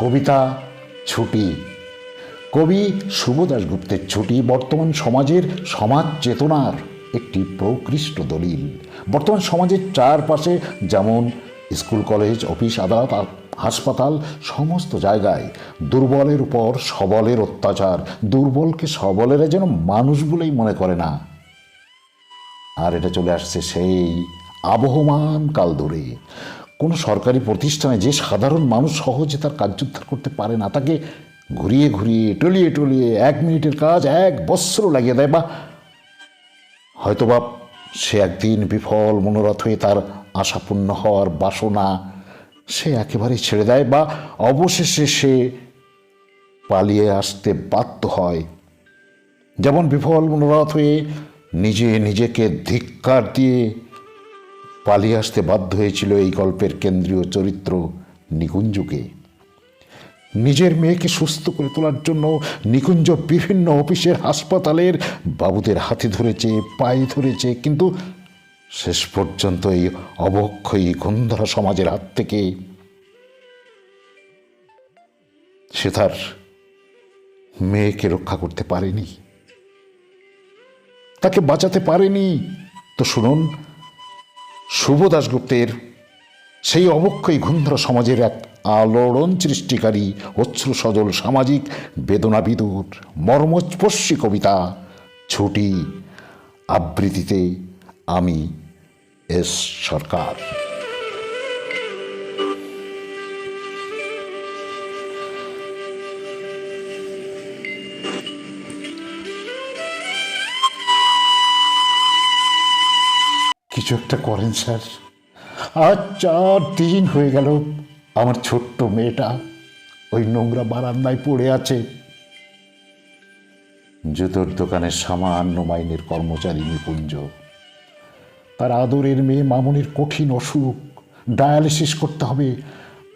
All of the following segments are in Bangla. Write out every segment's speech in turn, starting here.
কবিতা ছুটি। কবি শুভ দাশগুপ্তের ছুটি বর্তমান সমাজের সমাজ চেতনার একটি প্রকৃষ্ট দলিল। বর্তমান সমাজের চারপাশে যেমন স্কুল, কলেজ, অফিস, আদালত হাসপাতাল, সমস্ত জায়গায় দুর্বলের উপর সবলের অত্যাচার, দুর্বলকে সবলেরা যেন মানুষ বলেই মনে করে না। আর এটা চলে আসছে সেই আবহমান কাল ধরে। কোনো সরকারি প্রতিষ্ঠানে যে সাধারণ মানুষ সহজে তার কার্যোদ্ধার করতে পারে না, তাকে ঘুরিয়ে ঘুরিয়ে, টলিয়ে টলিয়ে এক মিনিটের কাজ এক বৎসর লাগিয়ে দেয় বা হয়তোবা সে একদিন বিফল, মনোরথ হয়ে তার আশাপূর্ণ হওয়ার বাসনা সে একেবারেই ছেড়ে দেয় বা অবশেষে সে পালিয়ে আসতে বাধ্য হয়। যেমন বিফল, মনোরথ হয়ে নিজে নিজেকে ধিক্কার দিয়ে পালিয়ে আসতে বাধ্য হয়েছিল এই গল্পের কেন্দ্রীয় চরিত্র নিকুঞ্জকে। নিজের মেয়েকে সুস্থ করে তোলার জন্য নিকুঞ্জ বিভিন্ন অফিসের, হাসপাতালের বাবুদের হাতে ধরেছে, পায়ে ধরেছে, কিন্তু শেষ পর্যন্ত এই অবক্ষয়ী গন্ধরা সমাজের হাত থেকে সে তার মেয়েকে রক্ষা করতে পারেনি। তাকে বাঁচাতে পারেনি। তো শুনুন শুভ দাশগুপ্তের সেই অবক্ষয় ঘুন্ধ্র সমাজের এক আলোড়ন সৃষ্টিকারী অশ্রু সজল সামাজিক বেদনা বিদুর মর্মস্পর্শী কবিতা ছুটি। আবৃত্তিতে আমি এস সরকার। কিছু একটা করেন, স্যার। আজ চার দিন হয়ে গেল আমার ছোট্ট মেয়েটা ওই নোংরা বারান্দায় পড়ে আছে। জুতোর দোকানের সামান্য মাইনের কর্মচারী নিকুঞ্জ। তার আদরের মেয়ে মামনির কঠিন অসুখ। ডায়ালিসিস করতে হবে।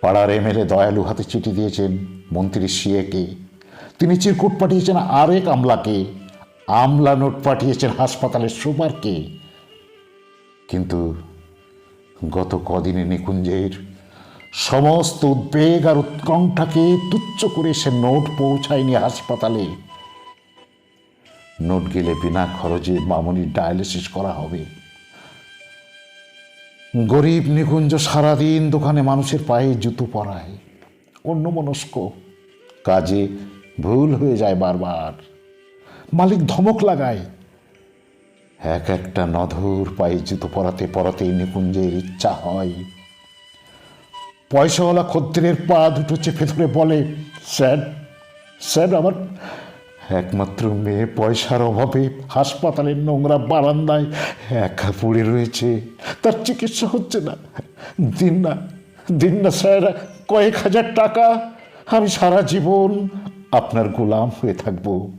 পাড়ার এমএলএ দয়ালু হাতে চিঠি দিয়েছেন মন্ত্রী সিএকে। তিনি চিরকুট পাঠিয়েছেন আরেক আমলাকে। আমলা নোট পাঠিয়েছেন হাসপাতালের সুপারকে। কিন্তু গত কদিনে নিকুঞ্জের সমস্ত উদ্বেগ আর উৎকণ্ঠাকে তুচ্ছ করে সে নোট পৌঁছায়নি হাসপাতালে। নোট গেলে বিনা খরচে মামনির ডায়ালিসিস করা হবে। গরিব নিকুঞ্জ সারাদিন দোকানে মানুষের পায়ে জুতো পরায়। অন্য মনস্ক কাজে ভুল হয়ে যায় বারবার। মালিক ধমক লাগায় এক একটা নধর পায়ে জুতো পরাতে পরাতে নিকুঞ্জের ইচ্ছা হয়। পয়সাওয়ালা খদ্দের পা দুটো চেপে ধরে বলে, স্যার স্যার, আমার একমাত্র মেয়ে পয়সার অভাবে হাসপাতালের নোংরা বারান্দায় একা পড়ে রয়েছে। তার চিকিৎসা হচ্ছে না। দিন না দিন না, স্যার, কয়েক হাজার টাকা। আমি সারা জীবন আপনার গোলাম হয়ে থাকব।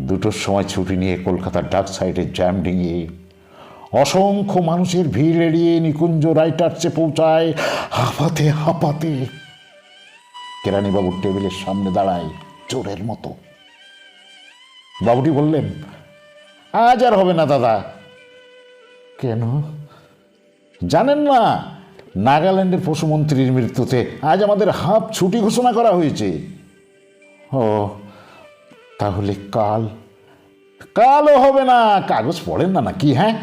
দুটোর সময় ছুটি নিয়ে কলকাতার ডাক সাইডে জ্যাম ডিঙিয়ে অসংখ্য মানুষের ভিড় এড়িয়ে নিকুঞ্জ রাইটার্সে পৌঁছায় হাঁপাতে হাঁপাতে। কেরানিবাবুর টেবিলের সামনে দাঁড়ায় চোরের মতো। বাবুটি বললেন, আজ আর হবে না দাদা। কেন? জানেন না, নাগাল্যান্ডের পশুমন্ত্রীর মৃত্যুতে আজ আমাদের হাফ ছুটি ঘোষণা করা হয়েছে। ও তাহলে কাল, কালও হবে না, কাগজ পড়েন না নাকি হ্যাঁ?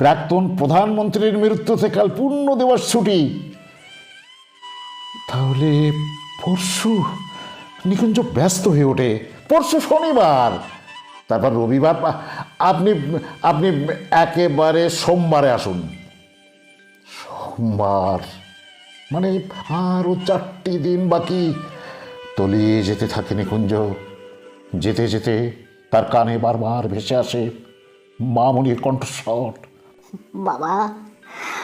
প্রাক্তন প্রধানমন্ত্রীর মৃত্যুতে কাল পূর্ণ দিবস ছুটি। তাহলে পরশু নিকুঞ্জ ব্যস্ত হয়ে ওঠে। পরশু শনিবার, তারপর রবিবার আপনি আপনি একেবারে সোমবারে আসুন। সোমবার মানে আরও চারটি দিন বাকি। তলিয়ে যেতে থাকে নিকুঞ্জ। যেতে যেতে তার কানে বারবার ভেসে আসে মামনির কণ্ঠস্বর। বাবা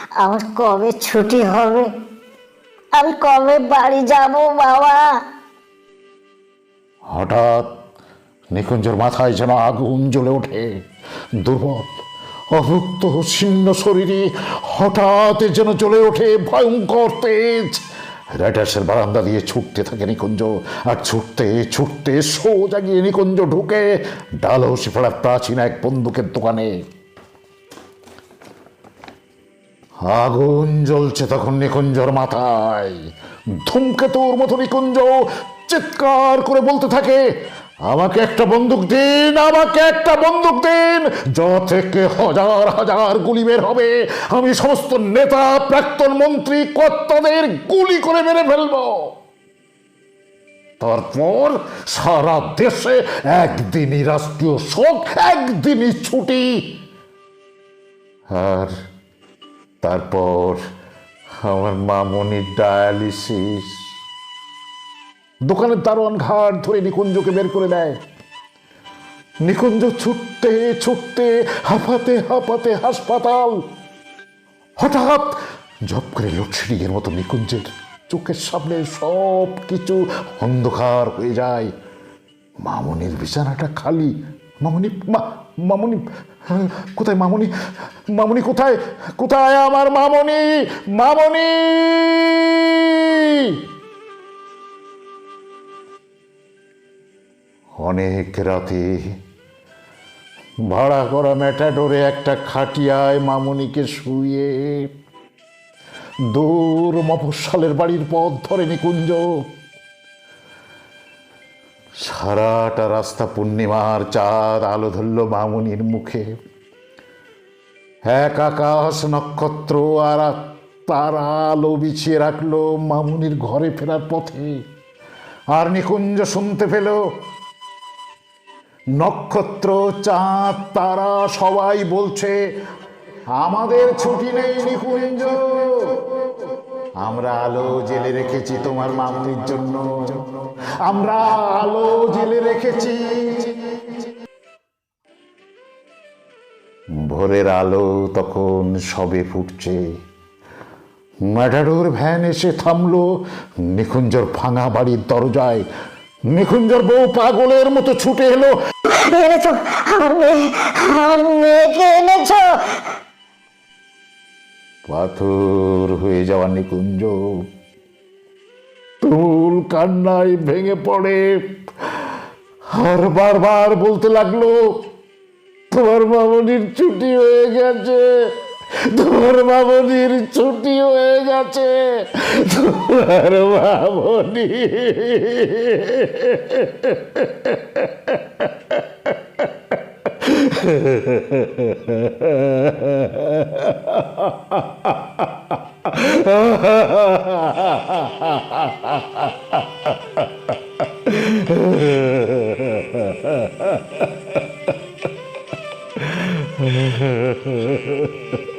আমার কবে ছুটি হবে? আমি কবে বাড়ি যাব বাবা? হঠাৎ নিকুঞ্জের মাথায় যেন আগুন জ্বলে ওঠে। দুর্বল অভুক্ত ছিন্ন শরীরে হঠাৎ যেন জ্বলে ওঠে ভয়ঙ্কর তেজ। রাইটার্সের বারান্দা দিয়ে ছুটতে থাকে নিকুঞ্জ, আর ছুটতে ছুটতে সোজা গিয়ে নিকুঞ্জ ঢুকে ডালহসি পাড়ার প্রাচীন এক বন্দুকের দোকানে। আগুন জ্বলছে তখন নিকুঞ্জর মাথায়। ধূমকেতুর মতো নিকুঞ্জ চিৎকার করে বলতে থাকে আমাকে একটা বন্দুক দিন, আমাকে একটা বন্দুক দিন। থেকে হাজার হাজার গুলি বের হবে, আমি সমস্ত নেতা, প্রাক্তন মন্ত্রী, কর্তাদের গুলি করে মেরে ফেলব। তারপর সারা দেশে একদিনই রাষ্ট্রীয় শোক, একদিনই ছুটি। আর তারপর আমার মামনির ডায়ালিসিস। দোকানের দারোয়ান ঘাট ধরে নিকুঞ্জকে বের করে দেয়। নিকুঞ্জ ছুটতে ছুটতে হাঁপাতে হাঁপাতে হাসপাতাল। হঠাৎ জব করে লোডশেডিং এর মতো নিকুঞ্জের চোখের সামনে সব কিছু অন্ধকার হয়ে যায়। মামনির বিছানাটা খালি। মামনি মামনি, কোথায় মামনি? মামনি কোথায়? কোথায় আমার মামনি? মামনি! অনেক রাতে। ভাড়া করা ম্যাটাডোরে একটা খাটিয়ায় মামনিকে শুয়ে দূর মফস্বলের বাড়ির পথ ধরে নিকুঞ্জ। সারাটা রাস্তা পূর্ণিমার চাঁদ আলো ধরল মামুনির মুখে। এক আকাশ নক্ষত্র আর তারা আলো বিছিয়ে রাখল মামুনির ঘরে ফেরার পথে। আর নিকুঞ্জ শুনতে পেল নক্ষত্র চাঁদ, তারা সবাই বলছে, আমাদের ছুটি নেই নিকুঞ্জ আমরা আলো জেলে রেখেছি তোমার মামুনির জন্য। আমরা আলো জেলে রেখেছি। ভোরের আলো তখন সবে ফুটছে। ম্যাটাডোর ভ্যান এসে থামলো। নিকুঞ্জর ভাঙা বাড়ির দরজায় নিকুঞ্জর বউ পাগলের মতো ছুটে এলো। এনেছো আমার মেয়ে আমার মেয়েকে এনেছো। পাথর হয়ে যাওয়া নিকুঞ্জ। তুল কান্নায় ভেঙে পড়ে। আর বারবার বলতে লাগল তোমার মামনির ছুটি হয়ে গেছে। তোর মামনির ছুটি হয়ে গেছে Ha ha ha ha ha.